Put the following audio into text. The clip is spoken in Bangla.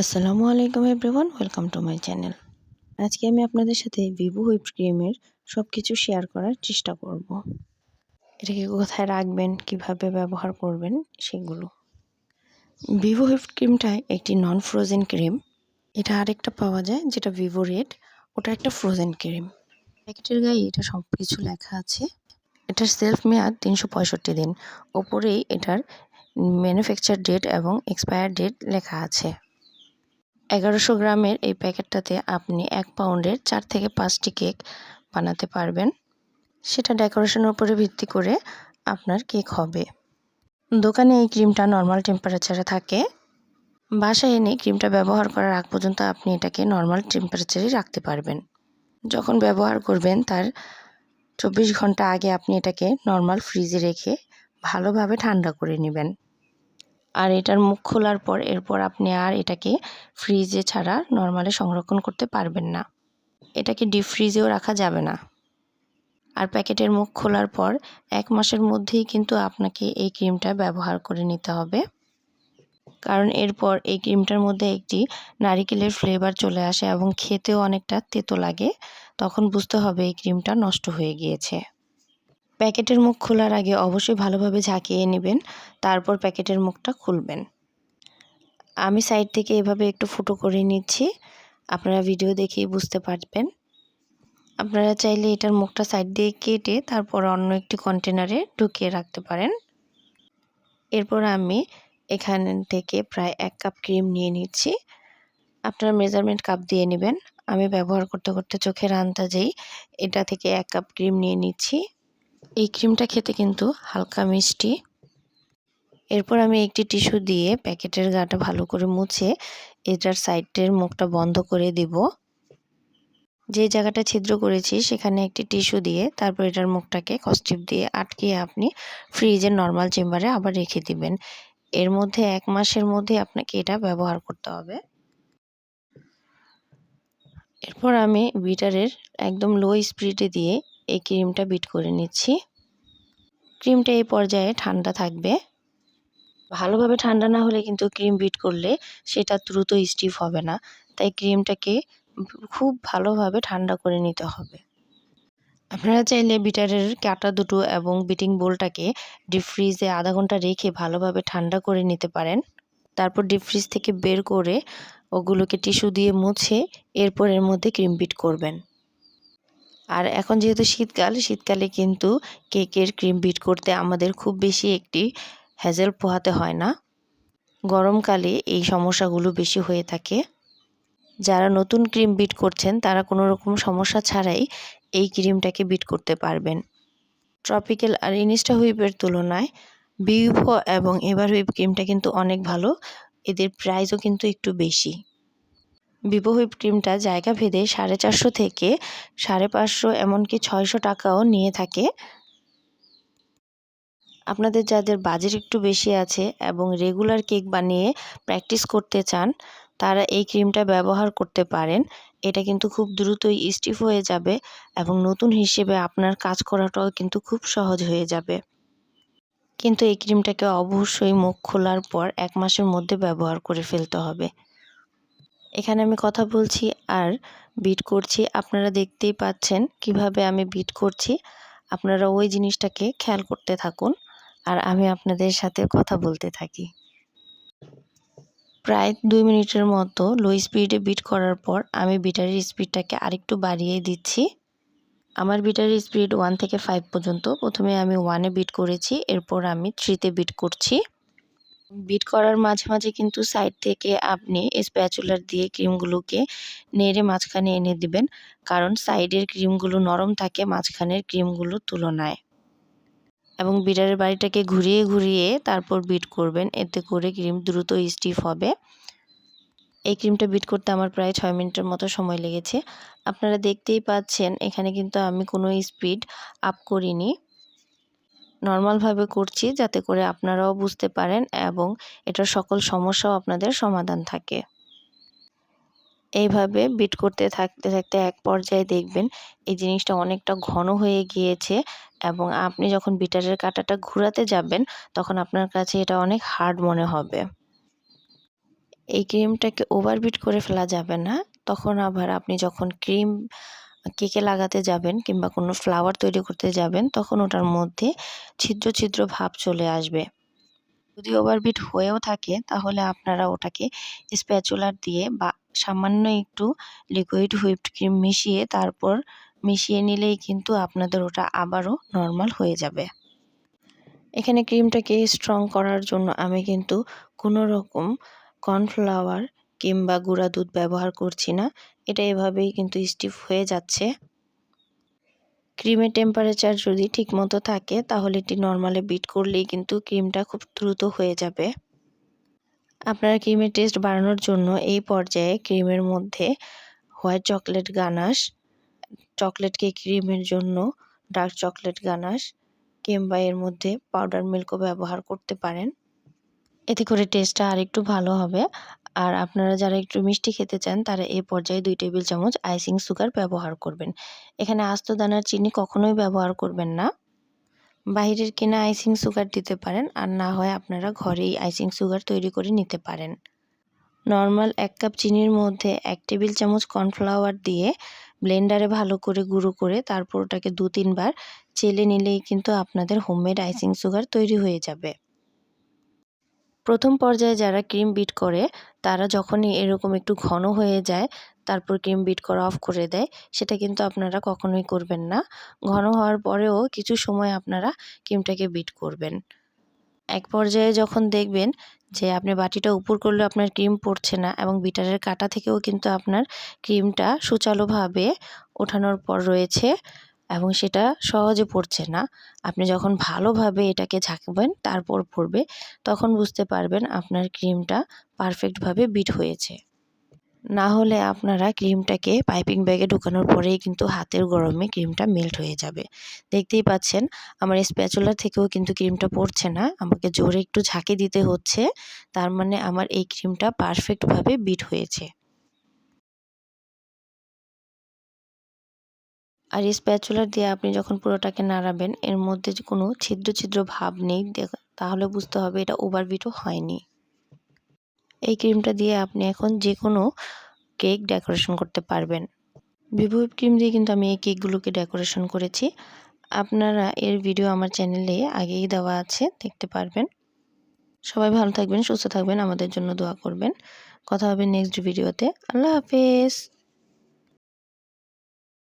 আসসালামু আলাইকুম everyone welcome to my channel আজকে আমি আপনাদের সাথে ভিভো হুইপ ক্রিমের সব কিছু শেয়ার করার চেষ্টা করব। এটাকে কোথায় রাখবেন, কীভাবে ব্যবহার করবেন, সেগুলো। ভিভো হুইপ ক্রিমটা একটি নন ফ্রোজেন ক্রিম এটা আরেকটা পাওয়া যায়, যেটা ভিভো রেড ওটা একটা ফ্রোজেন ক্রিম প্যাকেটের গায়ে এটা সব কিছু লেখা আছে। এটার সেলফ মেয়াদ তিনশো পঁয়ষট্টি দিন। ওপরেই এটার ম্যানুফ্যাকচার ডেট এবং এক্সপায়ার ডেট লেখা আছে। এগারোশো গ্রামের এই প্যাকেটটাতে আপনি এক পাউন্ডের চার থেকে পাঁচটি কেক বানাতে পারবেন। সেটা ডেকোরেশনের উপরে ভিত্তি করে আপনার কেক হবে। দোকানে এই ক্রিমটা নর্মাল টেম্পারেচারে থাকে। বাসায় এনে ক্রিমটা ব্যবহার করার আগ পর্যন্ত আপনি এটাকে নর্মাল টেম্পারেচারেই রাখতে পারবেন। যখন ব্যবহার করবেন, তার চব্বিশ ঘণ্টা আগে আপনি এটাকে নর্মাল ফ্রিজে রেখে ভালোভাবে ঠান্ডা করে নেবেন। আর এটার মুখ খোলার পর এরপর আপনি আর এটাকে ফ্রিজে ছাড়া নর্মালি সংরক্ষণ করতে পারবেন না। এটাকে ডিপ ফ্রিজেও রাখা যাবে না। আর প্যাকেটের মুখ খোলার পর এক মাসের মধ্যেই কিন্তু আপনাকে এই ক্রিমটা ব্যবহার করে নিতে হবে। কারণ এরপর এই ক্রিমটার মধ্যে একটি নারিকেলের ফ্লেভার চলে আসে এবং খেতেও অনেকটা তেতো লাগে, তখন বুঝতে হবে এই ক্রিমটা নষ্ট হয়ে গিয়েছে। প্যাকেটের মুখ খোলার আগে অবশ্যই ভালোভাবে ঝাঁকিয়ে নেবেন, তারপর প্যাকেটের মুখটা খুলবেন। আমি সাইড থেকে এভাবে একটু ফুটো করে নিচ্ছি, আপনারা ভিডিও দেখেই বুঝতে পারবেন। আপনারা চাইলে এটার মুখটা সাইড দিয়ে কেটে তারপর অন্য একটি কন্টেনারে ঢুকিয়ে রাখতে পারেন। এরপর আমি এখান থেকে প্রায় এক কাপ ক্রিম নিয়ে নিচ্ছি। আপনারা মেজারমেন্ট কাপ দিয়ে নেবেন। আমি ব্যবহার করতে করতে চোখের আন্দাজেই এটা থেকে এক কাপ ক্রিম নিয়ে নিচ্ছি। এই ক্রিমটা খেতে কিন্তু হালকা মিষ্টি। এরপর আমি একটি টিস্যু দিয়ে প্যাকেটের গাটা ভালো করে মুছে এটার সাইডের মুখটা বন্ধ করে দিব। যে জায়গাটা ছিদ্র করেছি সেখানে একটি টিস্যু দিয়ে তারপর এটার মুখটাকে কস্টিপ দিয়ে আটকিয়ে আপনি ফ্রিজের নর্মাল চেম্বারে আবার রেখে দিবেন। এর মধ্যে এক মাসের মধ্যে আপনাকে এটা ব্যবহার করতে হবে। এরপর আমি বিটারের একদম লো স্পিডে দিয়ে এই ক্রিমটা বিট করে নিচ্ছি। ক্রিমটা এই পর্যায়ে ঠান্ডা থাকবে। ভালোভাবে ঠান্ডা না হলে কিন্তু ক্রিম বিট করলে সেটা দ্রুত স্টিফ হবে না। তাই ক্রিমটাকে খুব ভালোভাবে ঠান্ডা করে নিতে হবে। আপনারা চাইলে বিটারের কাটা দুটো এবং বিটিং বোলটাকে ডিপ ফ্রিজে আধা ঘণ্টা রেখে ভালোভাবে ঠান্ডা করে নিতে পারেন। তারপর ডিপ ফ্রিজ থেকে বের করে ওগুলোকে টিস্যু দিয়ে মুছে এরপর এর মধ্যে ক্রিম বিট করবেন। আর এখন যেহেতু শীতকাল, শীতকালে কিন্তু কেকের ক্রিম বিট করতে আমাদের খুব বেশি একটি হ্যাজেল পোহাতে হয় না। গরমকালে এই সমস্যাগুলো বেশি হয়ে থাকে। যারা নতুন ক্রিম বিট করছেন, তারা কোনো রকম সমস্যা ছাড়াই এই ক্রিমটাকে বিট করতে পারবেন। ট্রপিক্যাল আর ইনিস্টা হুইপের তুলনায় বিউভো এবং এভার হুইপ ক্রিমটা কিন্তু অনেক ভালো। এদের প্রাইসও কিন্তু একটু বেশি। ভিভো হুইপ ক্রিমটা জায়গা ভেদে সাড়ে চারশো থেকে সাড়ে পাঁচশো, এমনকি ছয়শো টাকাও নিয়ে থাকে। আপনাদের যাদের বাজেট একটু বেশি আছে এবং রেগুলার কেক বানিয়ে প্র্যাকটিস করতে চান, তারা এই ক্রিমটা ব্যবহার করতে পারেন। এটা কিন্তু খুব দ্রুতই স্টিফ হয়ে যাবে এবং নতুন হিসেবে আপনার কাজ করাটাও কিন্তু খুব সহজ হয়ে যাবে। কিন্তু এই ক্রিমটাকে অবশ্যই মুখ খোলার পর এক মাসের মধ্যে ব্যবহার করে ফেলতে হবে। এখানে আমি কথা বলছি আর বিট করছি। আপনারা দেখতেই পাচ্ছেন কীভাবে আমি বিট করছি। আপনারা ওই জিনিসটাকে খেয়াল করতে থাকুন আর আমি আপনাদের সাথে কথা বলতে থাকি। প্রায় দুই মিনিটের মতো লো স্পিডে বিট করার পর আমি বিটারের স্পিডটাকে আরেকটু বাড়িয়ে দিচ্ছি। আমার বিটারের স্পিড ওয়ান থেকে ফাইভ পর্যন্ত। প্রথমে আমি ওয়ানে বিট করেছি, এরপর আমি থ্রিতে বিট করছি। বিট করার মাঝে মাঝে কিন্তু সাইড থেকে আপনি স্প্যাচুলার দিয়ে ক্রিমগুলোকে নেড়ে মাঝখানে এনে দিবেন। কারণ সাইডের ক্রিমগুলো নরম থাকে, মাঝখানের ক্রিমগুলোর তুলনায়। এবং বিটারের বাড়িটাকে ঘুরিয়ে ঘুরিয়ে তারপর বিট করবেন। এতে করে ক্রিম দ্রুত স্টিফ হবে। এই ক্রিমটা বিট করতে আমার প্রায় ছয় মিনিটের মতো সময় লেগেছে। আপনারা দেখতেই পাচ্ছেন, এখানে কিন্তু আমি কোনো স্পিড আপ করিনি। নর্মালভাবে করছি যাতে করে আপনারাও বুঝতে পারেন এবং এটার সকল সমস্যাও আপনাদের সমাধান থাকে। এইভাবে বিট করতে থাকতে থাকতে এক পর্যায়ে দেখবেন এই জিনিসটা অনেকটা ঘন হয়ে গিয়েছে এবং আপনি যখন বিটারের কাঁটাটা ঘুরাতে যাবেন তখন আপনার কাছে এটা অনেক হার্ড মনে হবে। এই ক্রিমটাকে ওভারবিট করে ফেলা যাবে না, তখন আবার আপনি যখন ক্রিম কেকে লাগাতে যাবেন কিংবা কোনো ফ্লাওয়ার তৈরি করতে যাবেন, তখন ওটার মধ্যে ছিদ্র ছিদ্র ভাব চলে আসবে। যদি ওভারবিট হয়েও থাকে, তাহলে আপনারা ওটাকে স্প্যাচুলার দিয়ে বা সামান্য একটু লিকুইড হুইপড ক্রিম মিশিয়ে তারপর মিশিয়ে নিলেই কিন্তু আপনাদের ওটা আবারও নর্মাল হয়ে যাবে। এখানে ক্রিমটাকে স্ট্রং করার জন্য আমি কিন্তু কোনো রকম কর্নফ্লাওয়ার কিংবা গুঁড়া দুধ ব্যবহার করছি না। এটা এভাবেই কিন্তু স্টিফ হয়ে যাচ্ছে। ক্রিমের টেম্পারেচার যদি ঠিকমতো থাকে, তাহলে এটি নর্মালে বিট করলেই কিন্তু ক্রিমটা খুব দ্রুত হয়ে যাবে। আপনারা ক্রিমের টেস্ট বাড়ানোর জন্য এই পর্যায়ে ক্রিমের মধ্যে white chocolate ganache chocolate cake ক্রিমের জন্য ডার্ক চকলেট গানাশ কিংবা এর মধ্যে পাউডার মিল্কও ব্যবহার করতে পারেন। এতে করে টেস্টটা আরেকটু ভালো হবে। আর আপনারা যারা একটু মিষ্টি খেতে চান, তারা এই পর্যায়ে দুই টেবিল চামচ আইসিং সুগার ব্যবহার করবেন। এখানে আস্ত দানার চিনি কখনোই ব্যবহার করবেন না। বাইরের কেনা আইসিং সুগার দিতে পারেন, আর না হয় আপনারা ঘরেই আইসিং সুগার তৈরি করে নিতে পারেন। নর্মাল এক কাপ চিনির মধ্যে এক টেবিল চামচ কর্নফ্লাওয়ার দিয়ে ব্লেন্ডারে ভালো করে গুঁড়ো করে তারপর ওটাকে দু তিনবার চেলে নিলেই কিন্তু আপনাদের হোমমেড আইসিং সুগার তৈরি হয়ে যাবে। প্রথম পর্যায়ে যারা ক্রিম বিট করে, তারা যখনই এরকম একটু ঘন হয়ে যায়, তারপর ক্রিম বিট করা অফ করে দেয়, সেটা কিন্তু আপনারা কখনোই করবেন না। ঘন হওয়ার পরেও কিছু সময় আপনারা ক্রিমটাকে বিট করবেন। এক পর্যায়ে যখন দেখবেন যে আপনি বাটিটা উপর করলে আপনার ক্রিম পড়ছে না এবং বিটারের কাটা থেকেও কিন্তু আপনার ক্রিমটা সুচালুভাবে ওঠানোর পর রয়েছে এবং সেটা সহজে পড়ছে না। আপনি যখন ভালোভাবে এটাকে ঝাঁকবেন, তারপর পড়বে, তখন বুঝতে পারবেন আপনার ক্রিমটা পারফেক্টভাবে বিট হয়েছে। না হলে আপনারা ক্রিমটাকে পাইপিং ব্যাগে ঢুকানোর পরেই কিন্তু হাতের গরমে ক্রিমটা মেল্ট হয়ে যাবে। দেখতেই পাচ্ছেন, আমার স্প্যাচুলার থেকেও কিন্তু ক্রিমটা পড়ছে না, আমাকে জোরে একটু ঝাঁকে দিতে হচ্ছে, তার মানে আমার এই ক্রিমটা পারফেক্টভাবে বিট হয়েছে। আর এই স্প্যাচুলার দিয়ে আপনি যখন পুরোটাকে নাড়াবেন, এর মধ্যে কোনো ছিদ্র ছিদ্র ভাব নেই তাহলে বুঝতে হবে এটা ওভারবিটও হয়নি। এই ক্রিমটা দিয়ে আপনি এখন যে কোনো কেক ডেকোরেশন করতে পারবেন। ভিভো ক্রিম দিয়ে কিন্তু আমি এই কেকগুলোকে ডেকোরেশন করেছি। আপনারা এর ভিডিও আমার চ্যানেলে আগেই দেওয়া আছে, দেখতে পারবেন। সবাই ভালো থাকবেন, সুস্থ থাকবেন, আমাদের জন্য দোয়া করবেন। কথা হবে নেক্সট ভিডিওতে আল্লাহ হাফেজ।